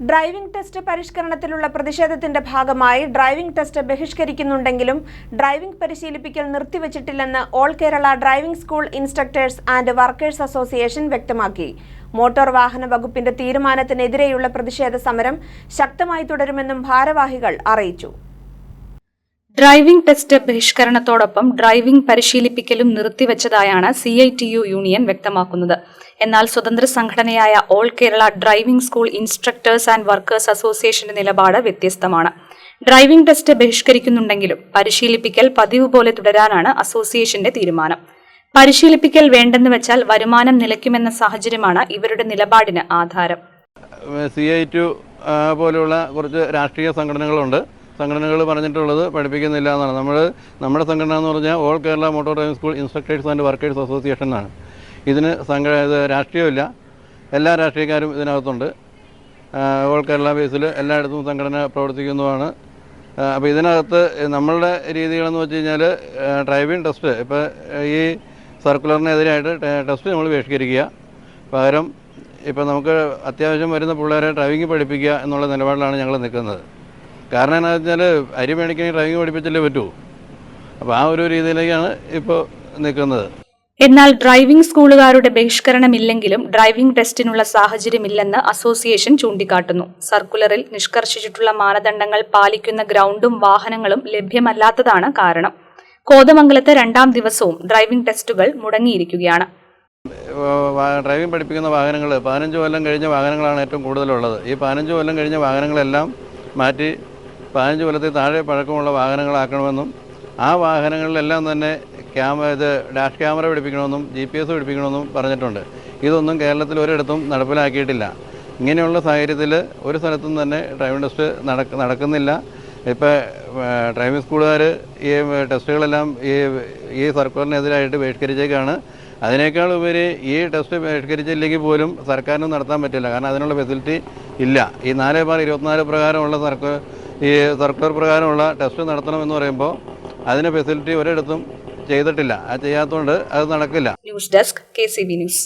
Driving test പരിഷ്കരണത്തിലുള്ള പ്രതിഷേധത്തിന്റെ ഭാഗമായി ഡ്രൈവിംഗ് ടെസ്റ്റ് ബഹിഷ്കരിക്കുന്നുണ്ടെങ്കിലും ഡ്രൈവിംഗ് പരിശീലിപ്പിക്കൽ നിർത്തിവച്ചിട്ടില്ലെന്ന് all Kerala driving school instructors and workers association വ്യക്തമാക്കി. മോട്ടോർ വാഹന വകുപ്പിന്റെ തീരുമാനത്തിനെതിരെയുള്ള പ്രതിഷേധ സമരം ശക്തമായി തുടരുമെന്നും ഭാരവാഹികൾ അറിയിച്ചു. ഡ്രൈവിംഗ് ടെസ്റ്റ് ബഹിഷ്കരണത്തോടൊപ്പം ഡ്രൈവിംഗ് പരിശീലിപ്പിക്കലും നിർത്തിവച്ചതായാണ് C I T U union വ്യക്തമാക്കുന്നത്. എന്നാൽ സ്വതന്ത്ര സംഘടനയായ all Kerala driving school instructors and workers അസോസിയേഷന്റെ നിലപാട് വ്യത്യസ്തമാണ്. ഡ്രൈവിംഗ് ടെസ്റ്റ് ബഹിഷ്കരിക്കുന്നുണ്ടെങ്കിലും പരിശീലിപ്പിക്കൽ പതിവ് പോലെ തുടരാനാണ് അസോസിയേഷന്റെ തീരുമാനം. പരിശീലിപ്പിക്കൽ വേണ്ടെന്ന് വെച്ചാൽ വരുമാനം നിലയ്ക്കുമെന്ന സാഹചര്യമാണ് ഇവരുടെ നിലപാടിന് ആധാരം. സി ഐ ടു പോലെയുള്ള കുറച്ച് രാഷ്ട്രീയ സംഘടനകളുണ്ട്. സംഘടനകൾ പറഞ്ഞിട്ടുള്ളത് പഠിപ്പിക്കുന്നില്ല എന്നാണ്. നമ്മൾ നമ്മുടെ സംഘടന എന്ന് പറഞ്ഞാൽ all Kerala motor driving school instructors and workers association എന്നാണ്. ഇതിന് സംഘ രാഷ്ട്രീയമില്ല എല്ലാ രാഷ്ട്രീയക്കാരും ഇതിനകത്തുണ്ട്. ഓൾ കേരള ബേസിൽ എല്ലായിടത്തും സംഘടന പ്രവർത്തിക്കുന്നതാണ് അപ്പോൾ ഇതിനകത്ത് നമ്മളുടെ രീതികളെന്ന് വെച്ച് കഴിഞ്ഞാൽ ഡ്രൈവിംഗ് ടെസ്റ്റ് ഇപ്പോൾ ഈ സർക്കുലറിനെതിരായിട്ട് ടെസ്റ്റ് നമ്മൾ ബഹിഷ്കരിക്കുക. പകരം ഇപ്പോൾ നമുക്ക് അത്യാവശ്യം വരുന്ന പിള്ളേരെ ഡ്രൈവിംഗ് പഠിപ്പിക്കുക എന്നുള്ള നിലപാടിലാണ് ഞങ്ങൾ നിൽക്കുന്നത്. കാരണം എന്താ വെച്ചാൽ അരി മേടിക്കണമെങ്കിൽ ഡ്രൈവിംഗ് പഠിപ്പിച്ചല്ലേ പറ്റൂ. അപ്പോൾ ആ ഒരു രീതിയിലേക്കാണ് ഇപ്പോൾ നിൽക്കുന്നത് എന്നാൽ ഡ്രൈവിംഗ് സ്കൂളുകാരുടെ ബഹിഷ്കരണമില്ലെങ്കിലും ഡ്രൈവിംഗ് ടെസ്റ്റിനുള്ള സാഹചര്യമില്ലെന്ന് അസോസിയേഷൻ ചൂണ്ടിക്കാട്ടുന്നു. സർക്കുലറിൽ നിഷ്കർഷിച്ചിട്ടുള്ള മാനദണ്ഡങ്ങൾ പാലിക്കുന്ന ഗ്രൗണ്ടും വാഹനങ്ങളും ലഭ്യമല്ലാത്തതാണ് കാരണം. കോതമംഗലത്തെ രണ്ടാം ദിവസവും ഡ്രൈവിംഗ് ടെസ്റ്റുകൾ മുടങ്ങിയിരിക്കുകയാണ്. ഡ്രൈവിംഗ് പഠിപ്പിക്കുന്ന വാഹനങ്ങൾ പതിനഞ്ച് കൊല്ലം കഴിഞ്ഞ വാഹനങ്ങളാണ് ഏറ്റവും കൂടുതലുള്ളത്. ഈ പതിനഞ്ച് കൊല്ലം കഴിഞ്ഞ വാഹനങ്ങളെല്ലാം മാറ്റി പതിനഞ്ച് കൊല്ലത്തിൽ താഴെ പഴക്കമുള്ള വാഹനങ്ങളാക്കണമെന്നും ആ വാഹനങ്ങളിലെല്ലാം തന്നെ ക്യാമ ഇത് ഡാഷ് ക്യാമറ പിടിപ്പിക്കണമെന്നും ജി പി എസ് പിടിപ്പിക്കണമെന്നും പറഞ്ഞിട്ടുണ്ട്. ഇതൊന്നും കേരളത്തിൽ ഒരിടത്തും നടപ്പിലാക്കിയിട്ടില്ല. ഇങ്ങനെയുള്ള സാഹചര്യത്തിൽ ഒരു സ്ഥലത്തും തന്നെ ഡ്രൈവിംഗ് ടെസ്റ്റ് നടക്ക നടക്കുന്നില്ല. ഇപ്പോൾ ഡ്രൈവിംഗ് സ്കൂളുകാർ ഈ ടെസ്റ്റുകളെല്ലാം ഈ ഈ സർക്കാരിനെതിരായിട്ട് ബഹിഷ്കരിച്ചേക്കാണ്. അതിനേക്കാൾ ഉപരി ഈ ടെസ്റ്റ് ബഹിഷ്കരിച്ചില്ലെങ്കിൽ പോലും സർക്കാരിനും നടത്താൻ പറ്റില്ല. കാരണം അതിനുള്ള ഫെസിലിറ്റി ഇല്ല. ഈ നാല് ബാർ ഇരുപത്തിനാല് പ്രകാരമുള്ള സർക്കാർ ഈ സർക്കാർ പ്രകാരമുള്ള ടെസ്റ്റ് നടത്തണമെന്ന് പറയുമ്പോൾ അതിന് ഫെസിലിറ്റി ഒരിടത്തും ചെയ്തിട്ടില്ല. അത് ചെയ്യാത്തതുകൊണ്ട് അത് നടക്കില്ല. News desk K news